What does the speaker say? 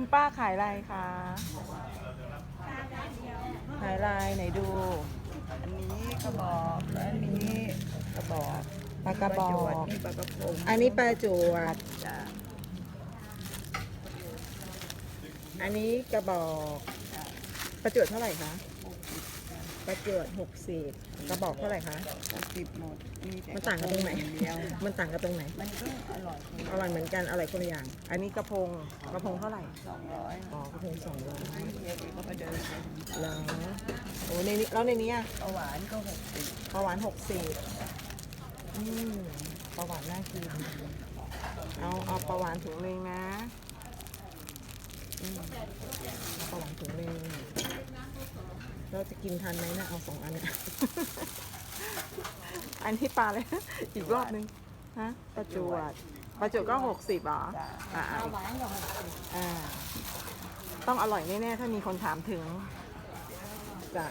คุณป้าขายอะไรคะขายลายไหนดู อันนี้กระบอกและอันนี้กระบอกปลากระบอก นี่ปลากระพงอันนี้ปลาจวด จ้ะอันนี้กระบอก ประปลาจวดเท่าไหร่คะ ปลาจวดหกสิบกระบอกเท่าไหร่คะ หกสิบหมดมีแต่มันต่างกันตรงไหนกะพอย่างเดียวมันต่างกันตรงไหน มันก็อร่อยคนอร่อยเหมือนกันอร่อยคนละอย่าง อันนี้กระพงกระพงเท่าไหร่ สองร้อยอ๋อกระพงสองร้อยเดี๋ยวก็ไปเดินไปแล้วโอ้ในนี้แล้วในนี้อะปลาหวานก็หกสิบปลาหวานหกสิบอืมปลาหวานน่ากิน เอาเอาปลาหวานถุงหนึ่งนะอืมเอาปลาหวานถุงหนึ่ง เราจะกินทันไหมนะเอาสองอันเนี่ย อันที่ปลาเลย อีกรอบนึงฮะปลาจวดปลาจวดก็หกสิบเหรอจ้ะอ่าปลาหวานก็หกสิบอ่าต้องอร่อยแน่ๆถ้ามีคนถามถึงจะ